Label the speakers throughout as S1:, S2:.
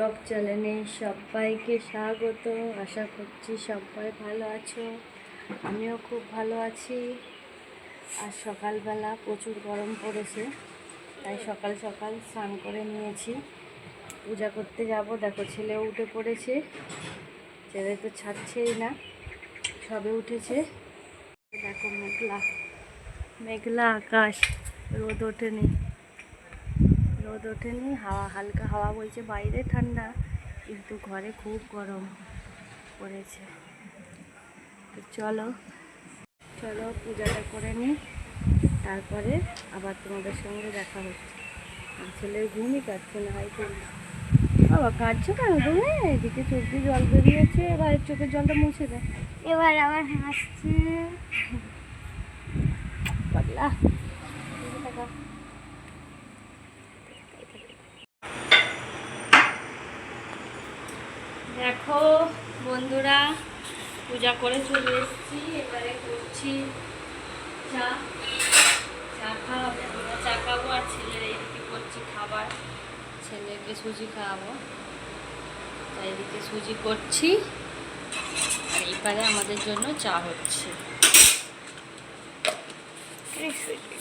S1: Blog চ্যানেলে সবাইকে স্বাগত। আশা করছি সবাই ভালো আছো। আমিও খুব ভালো আছি। আর সকালবেলা প্রচুর গরম পড়েছে, তাই সকাল সকাল স্নান করে নিয়েছি। পূজা করতে যাব, দেখো ছেলে উঠে পড়েছে। ছেলে তো ছাড়ছেই না, সবে উঠেছে। দেখো মেঘলা মেঘলা আকাশ, রোদ ওঠেনি। রোদ ওঠেনি হাওয়া হালকা হাওয়া বইছে বাইরে ঠান্ডা। কিন্তু ঘরে খুব গরম পড়েছে। তো চলো চলো পূজাটা করে নিই। তারপরে আবার তোমাদের সঙ্গে দেখা হচ্ছে। ছেলের ঘুমই কাটছে না হয় বাবা কাটছো কেন? তুমি এদিকে চোখ দিয়ে জল বেরিয়েছে এবার চোখের জলটা মুছে দেয়
S2: এবার আবার হাসছে।
S1: পাতলা দেখো বন্ধুরা, পূজা করে চলে এসেছি। এবারে করছি চা। চা খাওয়াবে, আমরা চা খাব আর ছেলের এইদিকে করছি খাবার। ছেলেকে সুজি খাওয়াবো। তাই এদিকে সুজি করছি। আর এইবারে আমাদের জন্য চা হচ্ছে।
S2: চাটা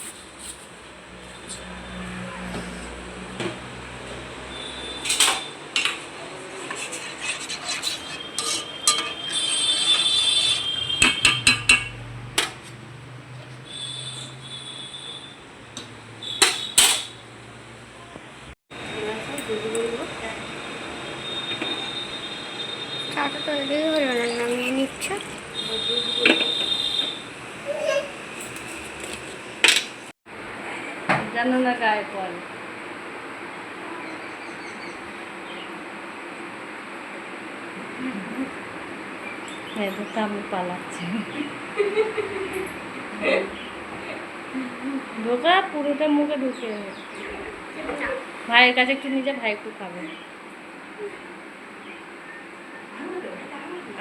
S2: তো হলো না নামিয়ে নিচ্ছ।
S1: জানো না গায়ে পল হ্যাঁ তো আমি পালাচ্ছি। ঢোকা পুরোটা মুখে ঢুকে ভাইয়ের কাছে একটু নিজে ভাই একটু খাবে।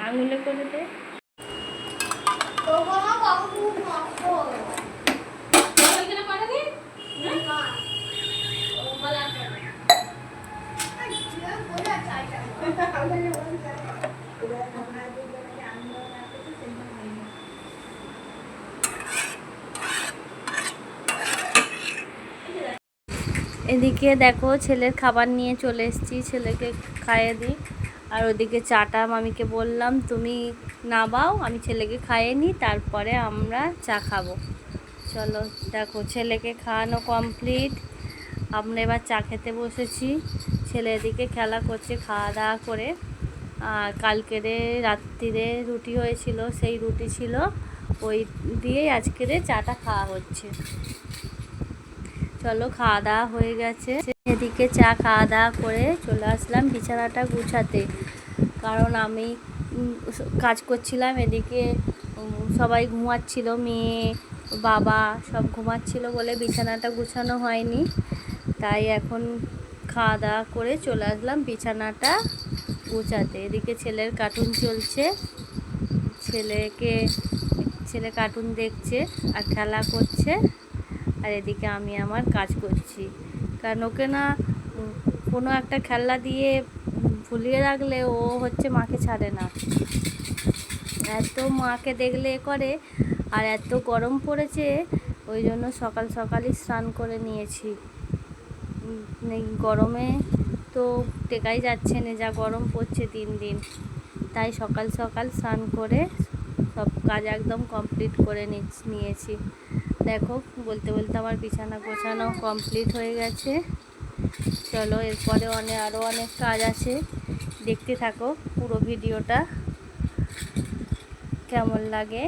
S1: আঙুলে করে দে। এদিকে দেখো ছেলের খাবার নিয়ে চলে এসেছি। ছেলেকে খাইয়ে দিই। আর ওদিকে চাটা মামিকে বললাম, তুমি নাবাও, আমি ছেলেকে খাইয়ে নিই, তারপরে আমরা চা খাব। চলো, দেখো, ছেলেকে খাওয়ানো কমপ্লিট। আমরা এবার চা খেতে বসেছি। ছেলে এদিকে খেলা করছে খাওয়া দাওয়া করে। আর কালকেরে রাত্রিরে রুটি হয়েছিল, সেই রুটি ছিল। ওই দিয়েই আজকেরে চাটা খাওয়া হচ্ছে। চলো, খাওয়া দাওয়া হয়ে গেছে। এদিকে চা খাওয়া দাওয়া করে চলে আসলাম বিছানাটা গুছাতে। কারণ আমি কাজ করছিলাম এদিকে সবাই ঘুমাচ্ছিল, মেয়ে, বাবা সব ঘুমাচ্ছিল বলে বিছানাটা গুছানো হয়নি। তাই এখন খাওয়া দাওয়া করে চলে আসলাম বিছানাটা গুছাতে। এদিকে ছেলের কার্টুন চলছে, ছেলেকে, ছেলে কার্টুন দেখছে আর খেলা করছে। আর এদিকে আমি আমার কাজ করছি। কারণ ওকে না কোনো একটা খেলনা দিয়ে ভুলিয়ে রাখলে ও হচ্ছে মাকে ছাড়ে না। এত মাকে দেখলে এ করে আর এত গরম পড়েছে, ওই জন্য সকাল সকালই স্নান করে নিয়েছি। গরমে তো টেকাই যাচ্ছে না, যা গরম পড়ছে দিন দিন। তাই সকাল সকাল স্নান করে সব কাজ একদম কমপ্লিট করে নিয়েছি। দেখো, বলতে বলতে আমার বিছানা গোছানো কমপ্লিট হয়ে গেছে। চলো, এরপরে অনেক আরও অনেক কাজ আছে। দেখতে থাকো পুরো ভিডিওটা, কেমন লাগে?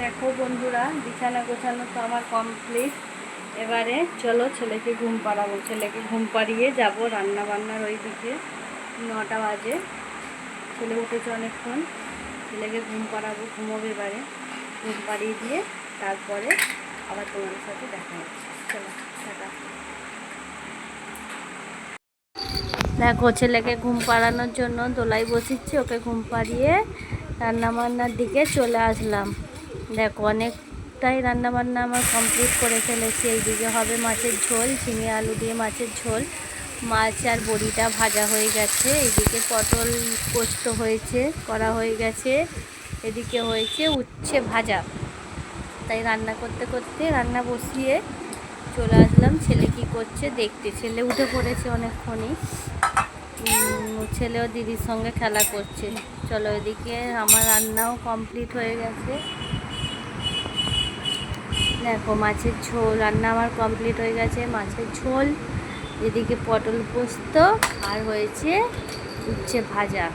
S1: দেখো বন্ধুরা, বিছানা গোছানো তো আমার কমপ্লিট এবারে চলো ছেলেকে ঘুম পাড়াবো। ছেলেকে ঘুম পাড়িয়ে যাব রান্না বান্নার ওই দিকে নটা বাজে। ছেলে উঠেছে অনেকক্ষণ। ছেলেকে ঘুম পাড়াবো, ঘুমোবে এবারে। ঘুম পাড়িয়ে দিয়ে তারপরে আবার তোমাদের সাথে দেখা হচ্ছে। চলো, টাটা। দেখো, ছেলেকে ঘুম পাড়ানোর জন্য দোলাই বসিচ্ছি, ওকে ঘুম পাড়িয়ে রান্নাবান্নার দিকে চলে আসলাম। দেখো, অনেকটাই রান্নাবান্না আমার কমপ্লিট করে ফেলেছি। এইদিকে হবে মাছের ঝোল, ঝিঙে আলু দিয়ে মাছের ঝোল। মাছ আর বড়িটা ভাজা হয়ে গেছে। এদিকে পটল পোস্ত হয়েছে, করা হয়ে গেছে। এদিকে হয়েছে উচ্ছে ভাজা। তাই রান্না করতে করতে রান্না বসিয়ে চলে আসলাম। ছেলে কি করছে দেখতে। ছেলে উঠে পড়েছে অনেকক্ষণই। ছেলেও দিদির সঙ্গে খেলা করছে। চলো এদিকে আমার রান্নাও কমপ্লিট হয়ে গেছে। দেখো, মাছের ঝোল, রান্না আমার কমপ্লিট হয়ে গেছে। মাছের ঝোল, এদিকে পটল পোস্ত, আর হয়েছে উচ্ছে ভাজা।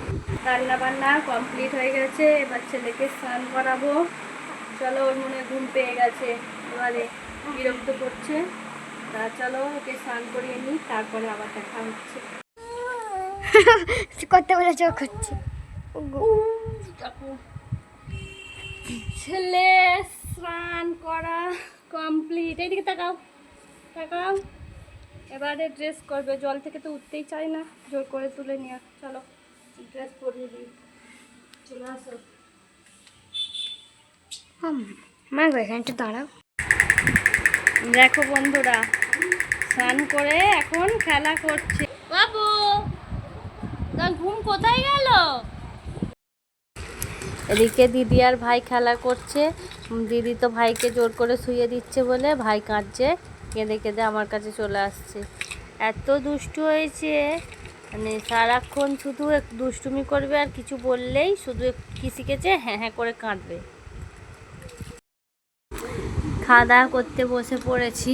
S1: রান্না বান্না কমপ্লিট হয়ে গেছে। এবার ছেলেকে স্নান করাবো। চলো ওর মনে ঘুম পেয়ে গেছে। এবারে বিরক্ত করছে। তা চলো ওকে স্নান করিয়ে নিই তারপরে আবার দেখা হচ্ছে।
S2: করতে বলে চোখ হচ্ছে
S1: ছেলে স্নান করা কমপ্লিট এইদিকে তাকাও তাকাও। এবারে ড্রেস করবে। জল থেকে তো উঠতেই চায় না। জোর করে তুলে নিয়ে চলো। ড্রেস পরিয়ে দিই। চলে আসো।
S2: মা গো এখানটা দাঁড়াও।
S1: দেখো বন্ধুরা স্নান করে এখন খেলা করছে। বাবু তার ঘুম কোথায় গেল? এদিকে দিদি আর ভাই খেলা করছে। দিদি তো ভাইকে জোর করে শুয়ে দিচ্ছে বলে ভাই কাঁদছে। কেঁদে কেঁদে আমার কাছে চলে আসছে। এত দুষ্টু হয়েছে। মানে সারাক্ষণ শুধু দুষ্টুমি করবে আর কিছু বললেই শুধু কি শিখেছে? হ্যাঁ হ্যাঁ করে কাঁদবে। খাওয়া দাওয়া করতে বসে পড়েছি।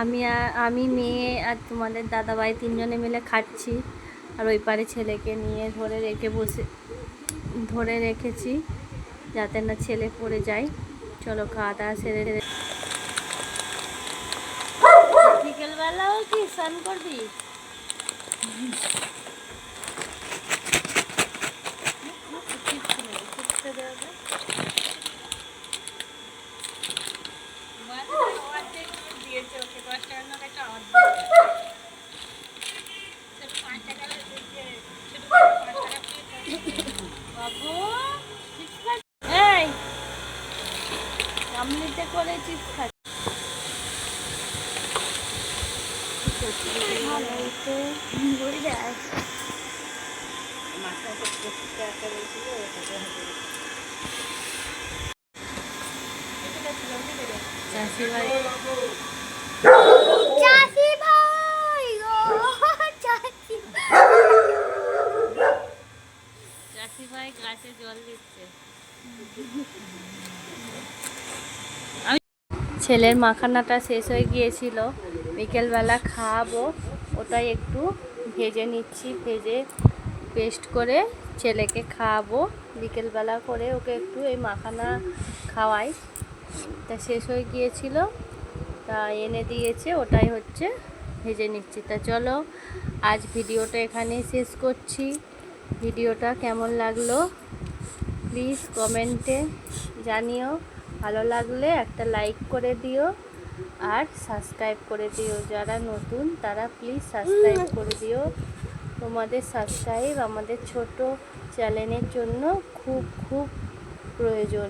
S1: আমি আমি, মেয়ে আর তোমাদের দাদাভাই তিনজনে মিলে খাচ্ছি। আর ওই পারে ছেলেকে নিয়ে ধরে রেখে বসে, ধরে রেখেছি যাতে না ছেলে পড়ে যায়। চলো খাওয়া দাওয়া সেরে বিকেলবেলাও কি স্নান করবি বাবু চিপস খাচ্ছিস? এই গামলিতে করে চিপস খাচ্ছিস
S2: ঘুরে যায়
S1: ছেলের মাখানাটা শেষ হয়ে গিয়েছিল। বিকেলবেলা খাওয়াবো ওটাই একটু ভেজে নিচ্ছি, ভেজে পেস্ট করে ছেলেকে খাওয়াবো। বিকেলবেলা করে ওকে একটু এই মাখানা খাওয়াই। তা শেষ হয়ে গিয়েছিল, তা এনে দিয়েছে, ওটাই হচ্ছে ভেজে নিচ্ছি। তা চলো, আজ ভিডিওটা এখানেই শেষ করছি। ভিডিওটা কেমন লাগল? প্লিজ কমেন্টে জানিও। ভালো লাগলে একটা লাইক করে দিও। আর সাবস্ক্রাইব করে দিও। যারা নতুন, তারা প্লিজ সাবস্ক্রাইব করে দিও। তোমাদের সাবস্ক্রাইব আমাদের ছোট চ্যানেলের জন্য খুব খুব প্রয়োজন।